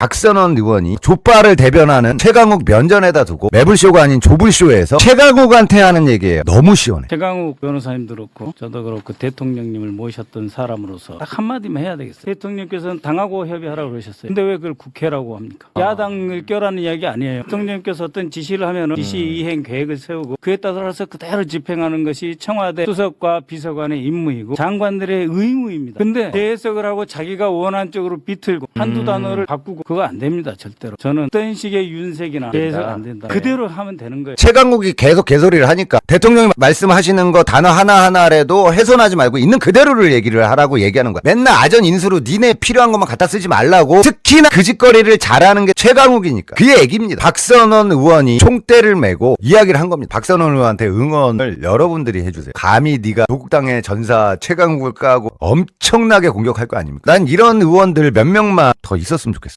박선원 의원이 족발을 대변하는 최강욱 면전에다 두고 매불쇼가 아닌 조불쇼에서 최강욱한테 하는 얘기예요. 너무 시원해. 최강욱 변호사님도 그렇고 저도 그렇고 대통령님을 모셨던 사람으로서 딱 한마디만 해야 되겠어요. 대통령께서는 당하고 협의하라고 그러셨어요. 근데 왜 그걸 국회라고 합니까? 야당을 껴라는 이야기 아니에요. 대통령께서 어떤 지시를 하면 지시 이행 계획을 세우고 그에 따라서 그대로 집행하는 것이 청와대 수석과 비서관의 임무이고 장관들의 의무입니다. 근데 재해석을 하고 자기가 원한 쪽으로 비틀고 한두 단어를 바꾸고 그거 안 됩니다. 절대로. 저는 어떤 식의 윤색이나 재해석 안 된다. 그대로 하면 되는 거예요. 최강욱이 계속 개소리를 하니까 대통령이 말씀하시는 거 단어 하나하나라도 훼손하지 말고 있는 그대로를 얘기를 하라고 얘기하는 거야. 맨날 아전 인수로 니네 필요한 것만 갖다 쓰지 말라고 특히나 그 짓거리를 잘하는 게 최강욱이니까. 그의 얘기입니다. 박선원 의원이 총대를 메고 이야기를 한 겁니다. 박선원 의원한테 응원을 여러분들이 해주세요. 감히 네가 조국당의 전사 최강욱을 까고 엄청나게 공격할 거 아닙니까? 난 이런 의원들 몇 명만 더 있었으면 좋겠어.